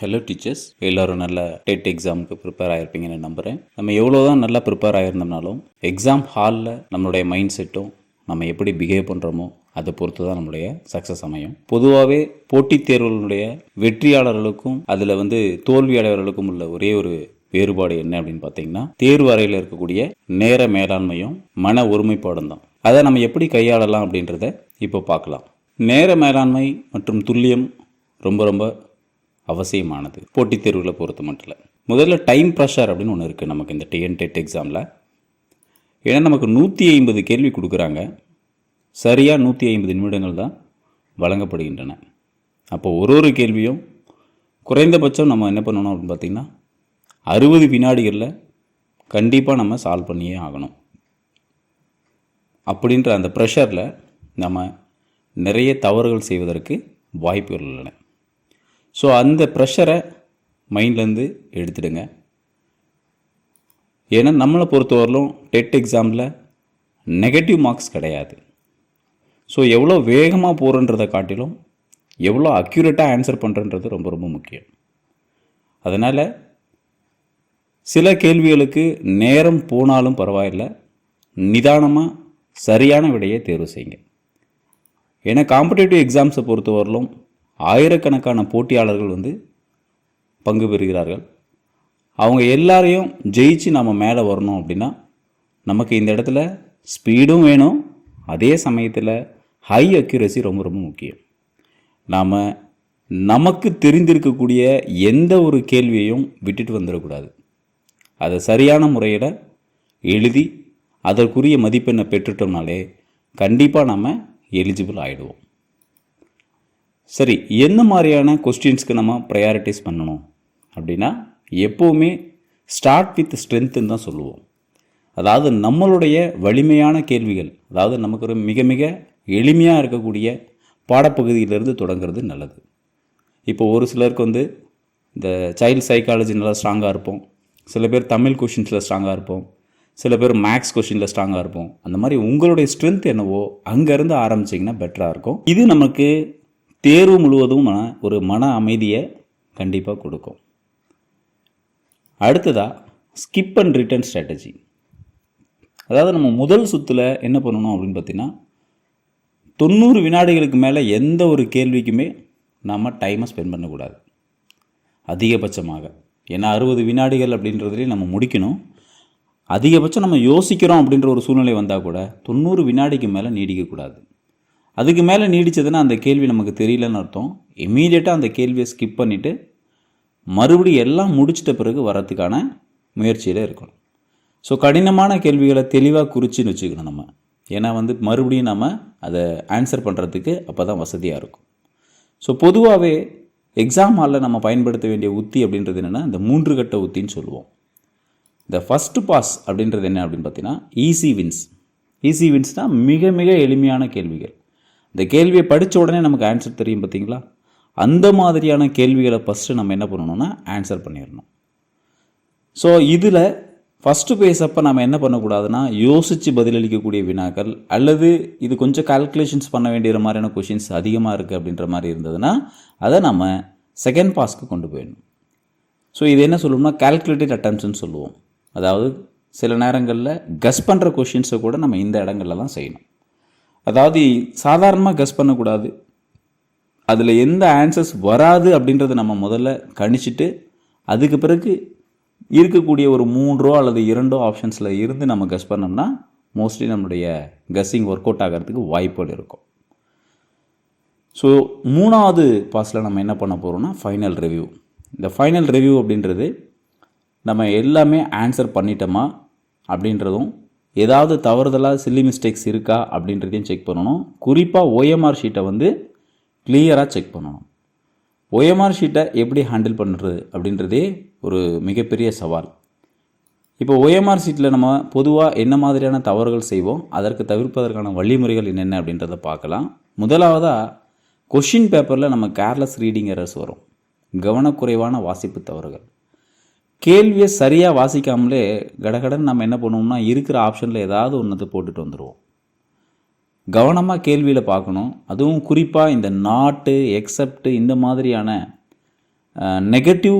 Hello teachers எல்லோரும் நல்ல dead எக்ஸாமுக்கு ப்ரிப்பேர் ஆகிருப்பீங்கன்னு நம்புகிறேன் நம்ம எவ்வளோ தான் நல்லா ப்ரிப்பேர் ஆகிருந்தோம்னாலும் எக்ஸாம் ஹாலில் நம்மளுடைய மைண்ட் செட்டும் நம்ம எப்படி பிஹேவ் பண்ணுறோமோ அதை பொறுத்து தான் நம்மளுடைய சக்ஸஸ் அமையும். பொதுவாகவே போட்டித் தேர்வுகளுடைய வெற்றியாளர்களுக்கும் அதில் வந்து தோல்வியாளர்களுக்கும் உள்ள ஒரே ஒரு வேறுபாடு என்ன அப்படின்னு பார்த்தீங்கன்னா தேர்வு அறையில் இருக்கக்கூடிய நேர மேலாண்மையும் மன ஒருமைப்பாடும் தான். அதை நம்ம எப்படி கையாளலாம் அப்படின்றத இப்போ பார்க்கலாம். நேர மேலாண்மை மற்றும் துல்லியம் ரொம்ப ரொம்ப அவசியமானது. போட்டித் தேர்வுகளை பொறுத்த மட்டும் இல்லை முதல்ல டைம் ப்ரெஷர் அப்படின்னு ஒன்று இருக்குது நமக்கு இந்த டிஎன் டெட் எக்ஸாமில் ஏன்னா நமக்கு நூற்றி ஐம்பது கேள்வி கொடுக்குறாங்க. சரியாக நூற்றி ஐம்பது நிமிடங்கள் தான் வழங்கப்படுகின்றன. அப்போ ஒரு ஒரு கேள்வியும் குறைந்தபட்சம் நம்ம என்ன பண்ணணும் அப்படின்னு பார்த்திங்கன்னா அறுபது வினாடிகளில் கண்டிப்பாக நம்ம சால்வ் பண்ணியே ஆகணும். அப்படின்ற அந்த ப்ரெஷரில் நம்ம நிறைய தவறுகள் செய்வதற்கு வாய்ப்புகள் உள்ளன. ஸோ அந்த ப்ரெஷரை மைண்ட்லேருந்து எடுத்துடுங்க. ஏன்னா நம்மளை பொறுத்தவரையிலும் டெட் எக்ஸாமில் நெகட்டிவ் மார்க்ஸ் கிடையாது. ஸோ எவ்வளோ வேகமாக போகிறன்றதை காட்டிலும் எவ்வளோ அக்யூரேட்டாக ஆன்சர் பண்ணுறன்றது ரொம்ப ரொம்ப முக்கியம். அதனால் சில கேள்விகளுக்கு நேரம் போனாலும் பரவாயில்ல. நிதானமாக சரியான விடையை தேர்வு செய்யுங்க. ஏன்னா காம்படேட்டிவ் எக்ஸாம்ஸை பொறுத்தவரையிலும் ஆயிரக்கணக்கான போட்டியாளர்கள் வந்து பங்கு பெறுகிறார்கள். அவங்க எல்லாரையும் ஜெயிச்சு நம்ம மேலே வரணும் அப்படின்னா நமக்கு இந்த இடத்துல ஸ்பீடும் வேணும். அதே சமயத்தில் ஹை அக்யூரசி ரொம்ப ரொம்ப முக்கியம். நாம் நமக்கு தெரிந்திருக்கக்கூடிய எந்த ஒரு கேள்வியையும் விட்டுட்டு வந்துடக்கூடாது. அதை சரியான முறையில் எழுதி அதற்குரிய மதிப்பெண்ணை பெற்றுட்டோம்னாலே கண்டிப்பாக நம்ம எலிஜிபிள் ஆகிடுவோம் சரி என்ன மாதிரியான கொஸ்டின்ஸ்க்கு நம்ம ப்ரையாரிட்டிஸ் பண்ணணும்? அப்படின்னா எப்போவுமே ஸ்டார்ட் வித் ஸ்ட்ரென்த்துன்னு தான் சொல்லுவோம். அதாவது நம்மளுடைய வலிமையான கேள்விகள் அதாவது நமக்கு ஒரு மிக மிக எளிமையாக இருக்கக்கூடிய பாடப்பகுதியிலிருந்து தொடங்குறது நல்லது. இப்போ ஒரு சிலருக்கு வந்து இந்த சைல்டு சைக்காலஜி நல்லா ஸ்ட்ராங்காக இருப்போம். சில பேர் தமிழ் கொஷின்ஸில் ஸ்ட்ராங்காக இருப்போம். சில பேர் மேக்ஸ் கொஷினில் ஸ்ட்ராங்காக இருப்போம். அந்த மாதிரி உங்களுடைய ஸ்ட்ரென்த் என்னவோ அங்கேருந்து ஆரம்பிச்சிங்கன்னா பெட்டராக இருக்கும். இது நமக்கு தேர்வு முழுவதும் மன- ஒரு மன அமைதியை கண்டிப்பாக கொடுக்கும். அடுத்ததாக ஸ்கிப் அண்ட் ரிட்டர்ன் ஸ்ட்ராட்டஜி அதாவது நம்ம முதல் சுற்றில் என்ன பண்ணணும் அப்படின்னு பார்த்தீங்கன்னா தொண்ணூறு வினாடிகளுக்கு மேலே எந்த ஒரு கேள்விக்குமே நம்ம டைமை ஸ்பெண்ட் பண்ணக்கூடாது. அதிகபட்சமாக. ஏன்னா அறுபது வினாடிகள் அப்படின்றதுலேயே நம்ம முடிக்கணும். அதிகபட்சம் நம்ம யோசிக்கிறோம் அப்படின்ற ஒரு சூழ்நிலை வந்தால் கூட தொண்ணூறு வினாடிக்கு மேலே நீடிக்கக்கூடாது. அதுக்கு மேலே நீடிச்சதுன்னா அந்த கேள்வி நமக்கு தெரியலன்னு அர்த்தம். இமீடியட்டாக அந்த கேள்வியை ஸ்கிப் பண்ணிவிட்டு மறுபடியும் எல்லாம் முடிச்சிட்ட பிறகு வரத்துக்கான முயற்சியில் இருக்கணும் ஸோ கடினமான கேள்விகளை தெளிவாக குறிச்சின்னு வச்சுக்கணும் நம்ம. ஏன்னா வந்து மறுபடியும் நம்ம அதை ஆன்சர் பண்ணுறதுக்கு அப்போ தான் வசதியாக இருக்கும் ஸோ பொதுவாகவே எக்ஸாம் ஹாலில் நம்ம பயன்படுத்த வேண்டிய உத்தி அப்படின்றது என்னென்னா இந்த மூன்று கட்ட உத்தின்னு சொல்லுவோம். இந்த ஃபஸ்ட்டு பாஸ் அப்படின்றது என்ன அப்படின்னு பார்த்தீங்கன்னா ஈஸி வின்ஸ் ஈஸி வின்ஸ்னால் மிக மிக எளிமையான கேள்விகள். இந்த கேள்வியை படித்த உடனே நமக்கு ஆன்சர் தெரியும் பார்த்தீங்களா? அந்த மாதிரியான கேள்விகளை ஃபஸ்ட்டு நம்ம என்ன பண்ணணும்னா ஆன்சர் பண்ணிடணும். ஸோ இதில் ஃபஸ்ட்டு பேசப்போ அப்போ நம்ம என்ன பண்ணக்கூடாதுன்னா யோசித்து பதிலளிக்கக்கூடிய வினாக்கள் அல்லது இது கொஞ்சம் கால்குலேஷன்ஸ் பண்ண வேண்டிய மாதிரியான கொஷின்ஸ் அதிகமாக இருக்குது அப்படின்ற மாதிரி இருந்ததுன்னா அதை நம்ம செகண்ட் பாஸ்க்கு கொண்டு போயிடணும். ஸோ இது என்ன சொல்லுவோம்னா கால்குலேட்டட் அட்டம்ப்ட்ஸ்னு சொல்லுவோம். அதாவது சில நேரங்களில் கஸ் பண்ணுற கொஷின்ஸை கூட நம்ம இந்த இடங்கள்ல தான் செய்யணும். அதாவது சாதாரணமாக கஸ் பண்ணக்கூடாது. அதில் எந்த ஆன்சர்ஸ் வராது அப்படின்றத நம்ம முதல்ல கணிச்சிட்டு அதுக்கு பிறகு இருக்கக்கூடிய ஒரு மூன்றோ அல்லது இரண்டோ ஆப்ஷன்ஸில் இருந்து நம்ம கஸ் பண்ணோம்னா மோஸ்ட்லி நம்மளுடைய கஸ்ஸிங் ஒர்க் அவுட் ஆகிறதுக்கு வாய்ப்புகள் இருக்கும். ஸோ மூணாவது பாஸில் நம்ம என்ன பண்ண போகிறோம்னா ஃபைனல் ரிவ்யூ இந்த ஃபைனல் ரிவ்யூ அப்படின்றது நம்ம எல்லாமே ஆன்சர் பண்ணிட்டோமா அப்படின்றதும் ஏதாவது தவறுதலாக சில்லி மிஸ்டேக்ஸ் இருக்கா அப்படின்றதையும் செக் பண்ணணும். குறிப்பாக ஓஎம்ஆர் ஷீட்டை வந்து கிளியராக செக் பண்ணணும். ஓஎம்ஆர் ஷீட்டை எப்படி ஹேண்டில் பண்ணுறது அப்படின்றதே ஒரு மிகப்பெரிய சவால். இப்போ ஓஎம்ஆர் சீட்டில் நம்ம பொதுவாக என்ன மாதிரியான தவறுகள் செய்வோம் அதற்கு தவிர்ப்பதற்கான வழிமுறைகள் என்னென்ன அப்படின்றத பார்க்கலாம். முதலாவதாக கொஷின் பேப்பரில் நம்ம கேர்லெஸ் ரீடிங் எரர்ஸ் வரும். கவனக்குறைவான வாசிப்பு தவறுகள். கேள்வியை சரியாக வாசிக்காமலே கடகடன்னு நம்ம என்ன பண்ணுவோம்னா இருக்கிற ஆப்ஷனில் ஏதாவது ஒன்றத்தை போட்டுட்டு வந்துடுவோம் கவனமாக கேள்வியில் பார்க்கணும். அதுவும் குறிப்பாக இந்த நாட்டு எக்ஸப்ட் இந்த மாதிரியான நெகட்டிவ்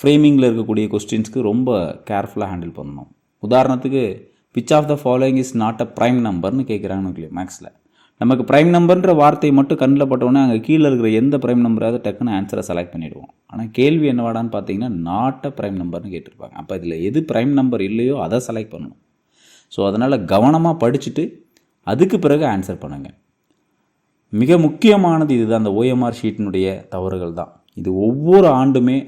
ஃப்ரேமிங்கில் இருக்கக்கூடிய கொஸ்டின்ஸ்க்கு ரொம்ப கேர்ஃபுல்லாக ஹேண்டில் பண்ணணும். உதாரணத்துக்கு which of the following is not a prime நம்பர்னு கேட்குறாங்க மேக்ஸில் நமக்கு ப்ரைம் நம்பர்ன்ற வார்த்தை மட்டும் கண்ணில் பட்டோன்னே அங்கே கீழே இருக்கிற எந்த ப்ரைம் நம்பராவது டக்குன்னு ஆன்சரை செலக்ட் பண்ணிவிடுவோம் ஆனால் கேள்வி என்னவாடான்னு பார்த்தீங்கன்னா நாட்டை ப்ரைம் நம்பர்னு கேட்டிருப்பாங்க. அப்போ இதில் எது ப்ரைம் நம்பர் இல்லையோ அதை செலக்ட் பண்ணணும். ஸோ அதனால் கவனமாக படிச்சுட்டு அதுக்கு பிறகு ஆன்சர் பண்ணுங்கள் மிக முக்கியமானது இதுதான் அந்த ஓஎம்ஆர் ஷீட்டினுடைய தவறுகள் தான். இது ஒவ்வொரு ஆண்டுமே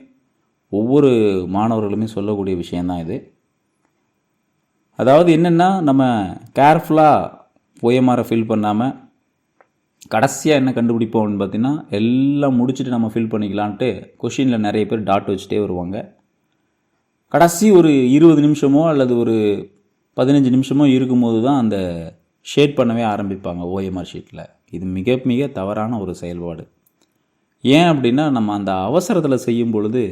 ஒவ்வொரு மாணவர்களுமே சொல்லக்கூடிய விஷயந்தான் இது. அதாவது என்னென்னா நம்ம கேர்ஃபுல்லாக ஓஎம்ஆரை ஃபில் பண்ணாமல் கடைசியாக என்ன கண்டுபிடிப்போம்னு பார்த்தீங்கன்னா எல்லாம் முடிச்சுட்டு நம்ம ஃபில் பண்ணிக்கலான்ட்டு கொஷினில் நிறைய பேர் டாட் வச்சுட்டே வருவாங்க. கடைசி ஒரு இருபது நிமிஷமோ அல்லது ஒரு பதினஞ்சு நிமிஷமோ இருக்கும்போது தான் அந்த ஷேட் பண்ணவே ஆரம்பிப்பாங்க ஓஎம்ஆர் ஷீட்டில் இது மிக மிக தவறான ஒரு செயல்பாடு. ஏன் அப்படின்னா நம்ம அந்த அவசரத்தில் செய்யும் பொழுது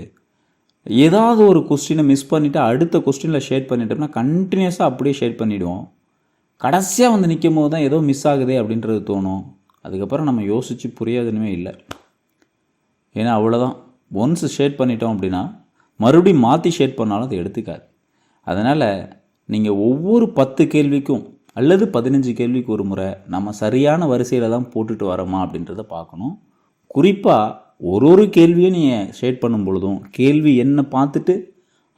ஏதாவது ஒரு கொஸ்டினை மிஸ் பண்ணிவிட்டு அடுத்த கொஸ்டினில் ஷேட் பண்ணிட்டோம்னா கண்டினியூஸாக அப்படியே ஷேட் பண்ணிவிடுவோம் கடைசியாக வந்து நிற்கும் போது தான் ஏதோ மிஸ் ஆகுதே அப்படின்றது தோணும். அதுக்கப்புறம் நம்ம யோசித்து புரியாதுன்னுமே இல்லை. ஏன்னா அவ்வளோதான் ஒன்ஸ் ஷேட் பண்ணிட்டோம் அப்படின்னா மறுபடியும் மாற்றி ஷேட் பண்ணாலும் அது எடுத்துக்காது. அதனால் நீங்கள் ஒவ்வொரு பத்து கேள்விக்கும் அல்லது பதினஞ்சு கேள்விக்கு ஒரு முறை நம்ம சரியான வரிசையில் தான் போட்டுட்டு வரோமா அப்படின்றத பார்க்கணும். குறிப்பாக ஒரு ஒரு கேள்வியும் நீங்கள் ஷேட் பண்ணும் பொழுதும் கேள்வி என்ன பார்த்துட்டு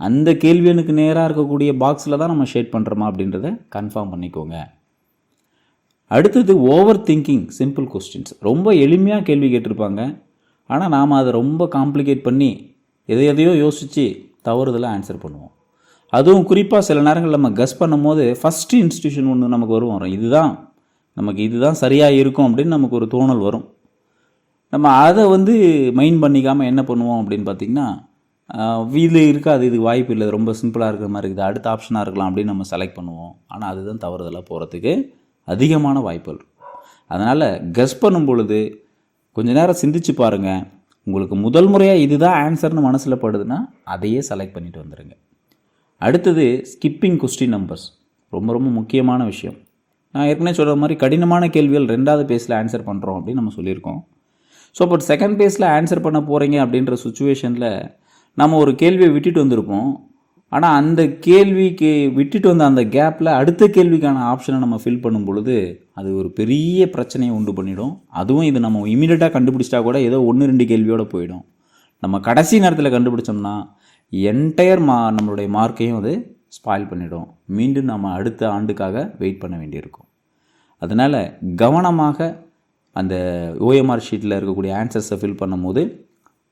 அந்த கேள்வி எனக்கு நேராக இருக்கக்கூடிய பாக்ஸில் தான் நம்ம ஷேட் பண்ணுறோமா அப்படின்றத கன்ஃபார்ம் பண்ணிக்கோங்க. அடுத்தது ஓவர் திங்கிங் சிம்பிள் கொஸ்டின்ஸ் ரொம்ப எளிமையாக கேள்வி கேட்டிருப்பாங்க. ஆனால் நாம் அதை ரொம்ப காம்ப்ளிகேட் பண்ணி எதை எதையோ யோசித்து தவறுதலாக ஆன்சர் பண்ணுவோம். அதுவும் குறிப்பாக சில நேரங்கள் நம்ம கஸ் பண்ணும்போது ஃபஸ்ட்டு இன்ஸ்டியூஷன் ஒன்று நமக்கு வரும். வரும். இதுதான். நமக்கு இதுதான் சரியாக இருக்கும் அப்படின்னு நமக்கு ஒரு தோணல் வரும். நம்ம அதை வந்து மைண்ட் பண்ணிக்காமல் என்ன பண்ணுவோம் அப்படின்னு பார்த்திங்கன்னா இது இருக்காது. இது வாய்ப்பு இல்லை. ரொம்ப சிம்பிளாக இருக்கிற மாதிரி இருக்குது. அடுத்த ஆப்ஷனாக இருக்கலாம் அப்படின்னு நம்ம செலக்ட் பண்ணுவோம். ஆனால் அதுதான் தவறுதலாக போகிறதுக்கு அதிகமான வாய்ப்புகள். அதனால் கஸ் பண்ணும் பொழுது கொஞ்ச நேரம் சிந்திச்சு பாருங்கள் உங்களுக்கு முதல் முறையாக இதுதான் ஆன்சர்னு மனசில் படுதுன்னா அதையே செலக்ட் பண்ணிட்டு வந்துடுங்க அடுத்தது ஸ்கிப்பிங் கொஸ்டின் நம்பர்ஸ் ரொம்ப ரொம்ப முக்கியமான விஷயம். நான் ஏற்கனவே சொல்கிற மாதிரி கடினமான கேள்விகள் ரெண்டாவது பேஸில் ஆன்சர் பண்ணுறோம் அப்படின்னு நம்ம சொல்லியிருக்கோம். ஸோ பட் செகண்ட் பேஸில் ஆன்சர் பண்ண போகிறீங்க அப்படின்ற சுச்சுவேஷனில் நம்ம ஒரு கேள்வியை விட்டுட்டு வந்திருப்போம். ஆனால் அந்த கேள்விக்கு விட்டுட்டு வந்த அந்த கேப்பில் அடுத்த கேள்விக்கான ஆப்ஷனை நம்ம ஃபில் பண்ணும் பொழுது அது ஒரு பெரிய பிரச்சனையை உண்டு பண்ணிடும். அதுவும் இது நம்ம இமீடியட்டாக கண்டுபிடிச்சிட்டா கூட ஏதோ ஒன்று ரெண்டு கேள்வியோடு போயிடும். நம்ம கடைசி நேரத்தில் கண்டுபிடிச்சோம்னா என்டையர் மா நம்மளுடைய மார்க்கையும் அது ஸ்பாயில் பண்ணிடும். மீண்டும் நம்ம அடுத்த ஆண்டுக்காக வெயிட் பண்ண வேண்டியிருக்கும். அதனால் கவனமாக அந்த ஓஎம்ஆர் ஷீட்டில் இருக்கக்கூடிய ஆன்சர்ஸை ஃபில் பண்ணும்போது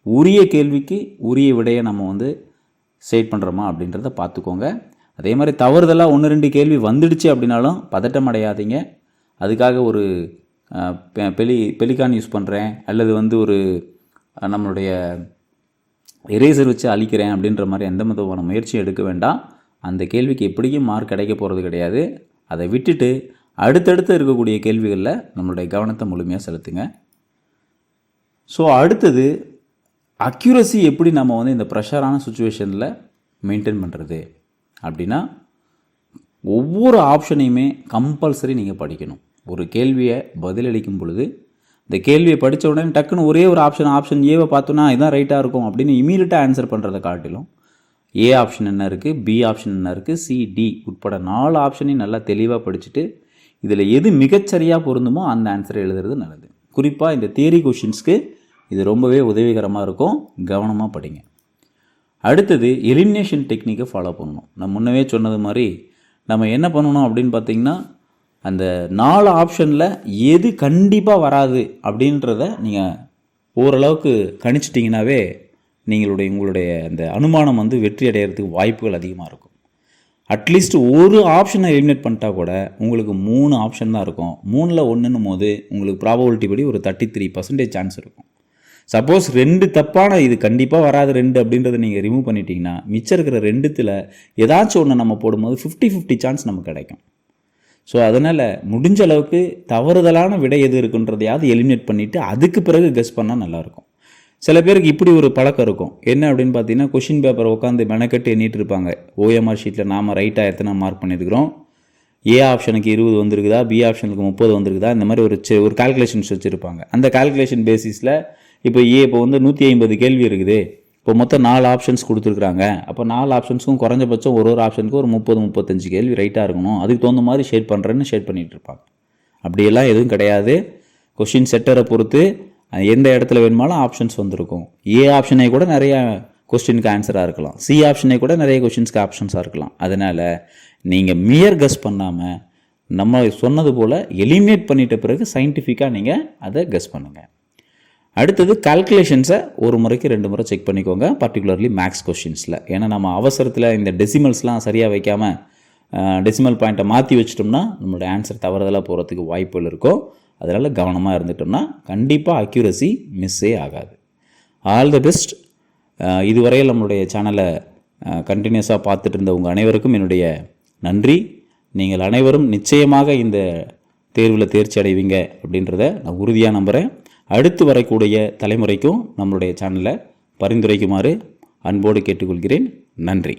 உரிய கேள்விக்கு உரிய விடையை நம்ம வந்து ஸ்டேட் பண்ணுறோமா அப்படின்றத பார்த்துக்கோங்க. அதே மாதிரி தவறுதலாக ஒன்று ரெண்டு கேள்வி வந்துடுச்சு அப்படின்னாலும் பதட்டம் அடையாதீங்க. அதுக்காக ஒரு பெ- பெலி பெலிகான் யூஸ் பண்ணுறேன் அல்லது வந்து ஒரு நம்மளுடைய எரேசர் வச்சு அழிக்கிறேன் அப்படின்ற மாதிரி எந்த விதமான முயற்சியும் எடுக்க வேண்டாம். அந்த கேள்விக்கு எப்படியும் மார்க் கிடைக்க போகிறது கிடையாது. அதை விட்டுட்டு அடுத்தடுத்து இருக்கக்கூடிய கேள்விகளில் நம்மளுடைய கவனத்தை முழுமையாக செலுத்துங்க. ஸோ அடுத்தது அக்யூரசி எப்படி நம்ம வந்து இந்த ப்ரெஷரான சுச்சுவேஷனில் மெயின்டைன் பண்ணுறது அப்படின்னா ஒவ்வொரு ஆப்ஷனையுமே கம்பல்சரி நீங்கள் படிக்கணும். ஒரு கேள்வியை பதிலளிக்கும் பொழுது இந்த கேள்வியை படித்த உடனே டக்குன்னு ஒரே ஒரு ஆப்ஷன் ஆப்ஷன் ஏவை பார்த்தோன்னா இதுதான் ரைட்டாக இருக்கும் அப்படின்னு இமீடியட்டாக ஆன்சர் பண்ணுறதை காட்டிலும் ஏ ஆப்ஷன் என்ன இருக்குது பி ஆப்ஷன் என்ன இருக்குது சி டி உட்பட நாலு ஆப்ஷனையும் நல்லா தெளிவாக படிச்சுட்டு இதில் எது மிகச்சரியாக பொருந்துமோ அந்த ஆன்சரை எழுதுறது நல்லது. குறிப்பாக இந்த தியரி கொஷின்ஸ்க்கு இது ரொம்பவே உதவிகரமாக இருக்கும். கவனமாக படிங்க. அடுத்தது எலிமினேஷன் டெக்னிக்கை ஃபாலோ பண்ணணும். நான் முன்னவே சொன்னது மாதிரி நம்ம என்ன பண்ணணும் அப்படின்னு பார்த்தீங்கன்னா அந்த நாலு ஆப்ஷனில் எது கண்டிப்பாக வராது அப்படின்றத நீங்கள் ஓரளவுக்கு கணிச்சிட்டிங்கனாவே நீங்களுடைய உங்களுடைய அந்த அனுமானம் வந்து வெற்றி அடைகிறதுக்கு வாய்ப்புகள் அதிகமாக இருக்கும். அட்லீஸ்ட் ஒரு ஆப்ஷனை எலிமினேட் பண்ணிட்டா கூட உங்களுக்கு மூணு ஆப்ஷன் தான் இருக்கும். மூணில் ஒன்றுன்னும் போது உங்களுக்கு ப்ராபபிலிட்டி படி ஒரு தேர்ட்டி த்ரீ பர்சன்டேஜ் சான்ஸ் இருக்கும். சப்போஸ் ரெண்டு தப்பான இது கண்டிப்பாக வராது ரெண்டு அப்படின்றத நீங்கள் ரிமூவ் பண்ணிட்டீங்கன்னா மிச்சம் இருக்கிற ரெண்டுத்தில் ஏதாச்சும் ஒன்று நம்ம போடும்போது ஃபிஃப்டி ஃபிஃப்டி சான்ஸ் நமக்கு கிடைக்கும். ஸோ அதனால் முடிஞ்ச அளவுக்கு தவறுதலான விடை எது இருக்குன்றதையாவது எலிமினேட் பண்ணிவிட்டு அதுக்கு பிறகு கெஸ் பண்ணால் நல்லாயிருக்கும். சில பேருக்கு இப்படி ஒரு பழக்கம் இருக்கும். என்ன அப்படின்னு பார்த்தீங்கன்னா கொஷின் பேப்பர் உட்காந்து மெனக்கட்டு எண்ணிட்டு இருப்பாங்க. ஓஎம்ஆர் ஷீட்டில் நாம் ரைட்டாக எத்தனை மார்க் பண்ணியிருக்கிறோம்? ஏ ஆப்ஷனுக்கு இருபது வந்திருக்குதா? பி ஆப்ஷனுக்கு முப்பது வந்திருக்குதா? இந்த மாதிரி ஒரு ஒரு கால்குலேஷன்ஸ் வச்சுருப்பாங்க. அந்த கால்குலேஷன் பேசிஸில் இப்போ ஏ இப்போ வந்து நூற்றி ஐம்பது கேள்வி இருக்குது. இப்போ மொத்தம் நாலு ஆப்ஷன்ஸ் கொடுத்துருக்குறாங்க. அப்போ நாலு ஆப்ஷன்ஸுக்கும் குறைஞ்சபட்சம் ஒரு ஒரு ஆப்ஷனுக்கும் ஒரு முப்பது முப்பத்தஞ்சு கேள்வி ரைட்டாக இருக்கணும். அதுக்கு தகுந்த மாதிரி ஷேட் பண்ணுறேன்னு ஷேட் பண்ணிகிட்டு இருப்பாங்க. அப்படியெல்லாம் எதுவும் கிடையாது. கொஷின் செட்டரை பொறுத்து எந்த இடத்துல வேணுமாலும் ஆப்ஷன்ஸ் வந்திருக்கும். ஏ ஆப்ஷனே கூட நிறைய கொஸ்டினுக்கு ஆன்சராக இருக்கலாம். சி ஆப்ஷனே கூட நிறைய கொஷின்ஸ்க்கு ஆப்ஷன்ஸாக இருக்கலாம். அதனால் நீங்கள் மியர் கஸ் பண்ணாமல் நம்ம சொன்னது போல் எலிமினேட் பண்ணிட்ட பிறகு சயின்டிஃபிக்காக நீங்கள் அதை கஸ் பண்ணுங்கள் அடுத்தது கால்குலேஷன்ஸை ஒரு முறைக்கு ரெண்டு முறை செக் பண்ணிக்கோங்க பர்டிகுலர்லி மேக்ஸ் கொஷின்ஸில் ஏன்னா நம்ம அவசரத்தில் இந்த டெசிமல்ஸ்லாம் சரியாக வைக்காமல் டெசிமல் பாயிண்ட்டை மாற்றி வச்சிட்டோம்னா நம்மளோட ஆன்சர் தவறுதலாக போகிறதுக்கு வாய்ப்புகள் இருக்கும் அதனால் கவனமாக இருந்துட்டோம்னா கண்டிப்பாக அக்யூரசி மிஸ்ஸே ஆகாது. ஆல் தி பெஸ்ட் இதுவரையில் நம்மளுடைய சேனலை கண்டினியூஸாக பார்த்துட்டு இருந்த உங்கள் அனைவருக்கும் என்னுடைய நன்றி. நீங்கள் அனைவரும் நிச்சயமாக இந்த தேர்வில் தேர்ச்சி அடைவீங்க அப்படின்றத நான் உறுதியாக நம்புகிறேன் அடுத்து வரக்கூடிய தலைமுறைக்கும் நம்மளுடைய சேனலை பரிந்துரைக்குமாறு அன்போடு கேட்டுக்கொள்கிறேன். நன்றி.